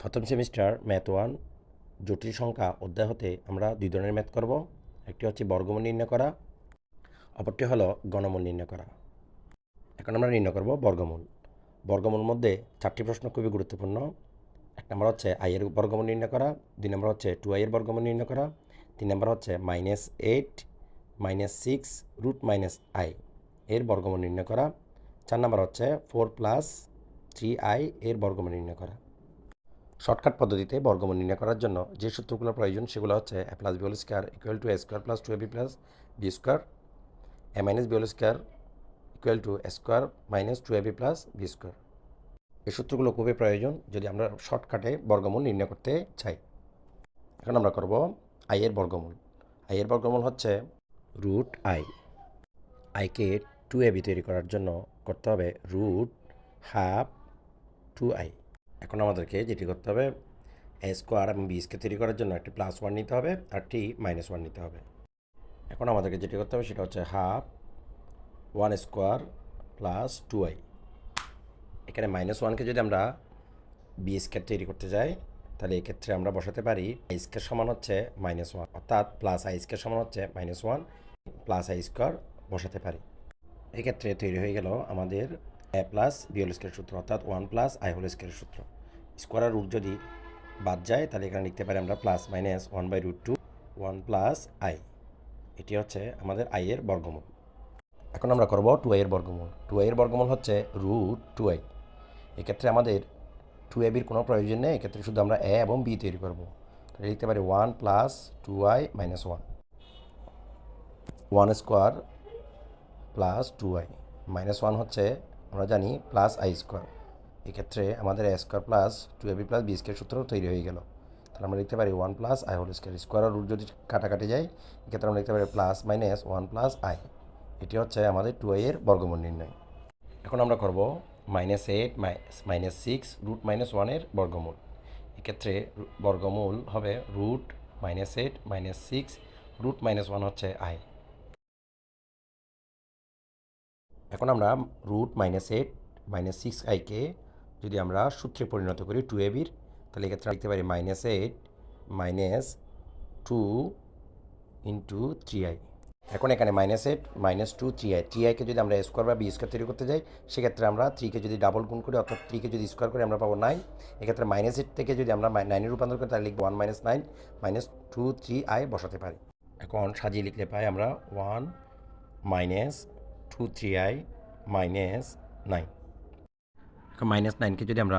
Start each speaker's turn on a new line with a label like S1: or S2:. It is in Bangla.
S1: প্রথম সেমিস্টার ম্যাথ ওয়ান, জটিল সংখ্যা অধ্যায় হতে আমরা দুই ধরনের ম্যাথ করব। একটি হচ্ছে বর্গমূল নির্ণয় করা, অপরটি হলো গণমূল নির্ণয় করা। এখন আমরা নির্ণয় করব বর্গমূল। বর্গমূল মধ্যে চারটি প্রশ্ন খুবই গুরুত্বপূর্ণ। এক নম্বর হচ্ছে আইয়ের বর্গমূল নির্ণয় করা, দুই নম্বর হচ্ছে টু আইয়ের বর্গমূল নির্ণয় করা, তিন নম্বর হচ্ছে minus eight minus six root minus i এর বর্গমূল নির্ণয় করা, চার নম্বর হচ্ছে ফোর প্লাস থ্রি আই এর বর্গমূল নির্ণয় করা। শর্টকাট পদ্ধতিতে বর্গমূল নির্ণয় করার জন্য যে সূত্রগুলো প্রয়োজন সেগুলো হচ্ছে a plus b square equal to a square plus two a b plus b square a minus b square equal to a square minus two a b plus b square এই সূত্রগুলো খুবই প্রয়োজন যদি আমরা শর্টকাটে বর্গমূল নির্ণয় করতে চাই। এখন আমরা করব আই এর বর্গমূল। আই এর বর্গমূল হচ্ছে রুট আই আইকে টু এ বি তৈরি করার জন্য করতে হবে রুট হাফ টু আই এখন আমাদেরকে যেটি করতে হবে এ স্কোয়ার এবং বি স্কে তৈরি করার জন্য একটি প্লাস ওয়ান নিতে হবে আর টি মাইনাস ওয়ান নিতে হবে। এখন আমাদেরকে যেটি করতে হবে সেটা হচ্ছে half one square plus two i এখানে মাইনাস ওয়ানকে যদি আমরা বি স্কোয়ার তৈরি করতে যাই, তাহলে এক্ষেত্রে আমরা বসাতে পারি আই স্কোয়ার সমান হচ্ছে মাইনাস ওয়ান অর্থাৎ প্লাস আই স্কোয়ার সমান হচ্ছে minus one plus i square বসাতে পারি। এক্ষেত্রে তৈরি হয়ে গেল আমাদের a plus b whole square সূত্র, অর্থাৎ one plus i whole square সূত্র। স্কোয়ার রুট যদি বাদ যায়, তাহলে এখানে লিখতে পারি আমরা plus minus one by root two one plus i এটি হচ্ছে আমাদের আই এর বর্গমূল। এখন আমরা করব টু আই এর বর্গমূল। টু আই এর বর্গমূল হচ্ছে রুট টু আই এক্ষেত্রে আমাদের টু এ বির কোনো প্রয়োজন নেই, এক্ষেত্রে শুধু আমরা এ এবং বি তৈরি করব। তাহলে লিখতে পারি one plus two i minus one one square plus two i minus one হচ্ছে আমরা জানি প্লাস আই স্কোয়ার এক্ষেত্রে আমাদের a square plus two a b plus b square সূত্র তৈরি হয়ে গেল। তাহলে আমরা লিখতে পারি one plus i whole square স্কোয়ারের রুট যদি কাটাকাটি যায়, এক্ষেত্রে আমরা লিখতে পারি plus minus one plus i এটি হচ্ছে আমাদের টু আই এর বর্গমূল নির্ণয়। এখন আমরা করব minus eight minus six root minus ওয়ানের বর্গমূল। এক্ষেত্রে বর্গমূল হবে root minus eight minus six root minus one হচ্ছে আই এখন আমরা root minus eight minus six আইকে যদি আমরা সূত্রে পরিণত করি টু এ বির তাহলে এক্ষেত্রে লিখতে পারি minus eight minus two into three I এখন এখানে minus eight minus two three I three আইকে যদি আমরা স্কোয়ার বা বি স্কোয়ার তৈরি করতে যাই, সেক্ষেত্রে আমরা থ্রিকে যদি ডাবল গুণ করি, অর্থাৎ থ্রিকে যদি স্কোয়ার করি, আমরা পাবো নাইন এক্ষেত্রে মাইনাস এইট থেকে যদি আমরা নাইনে রূপান্তর করি, তাহলে লিখব one minus nine minus two three I বসাতে পারি। এখন সাজিয়ে লিখলে পাই আমরা one minus two three I minus nine minus নাইনকে যদি আমরা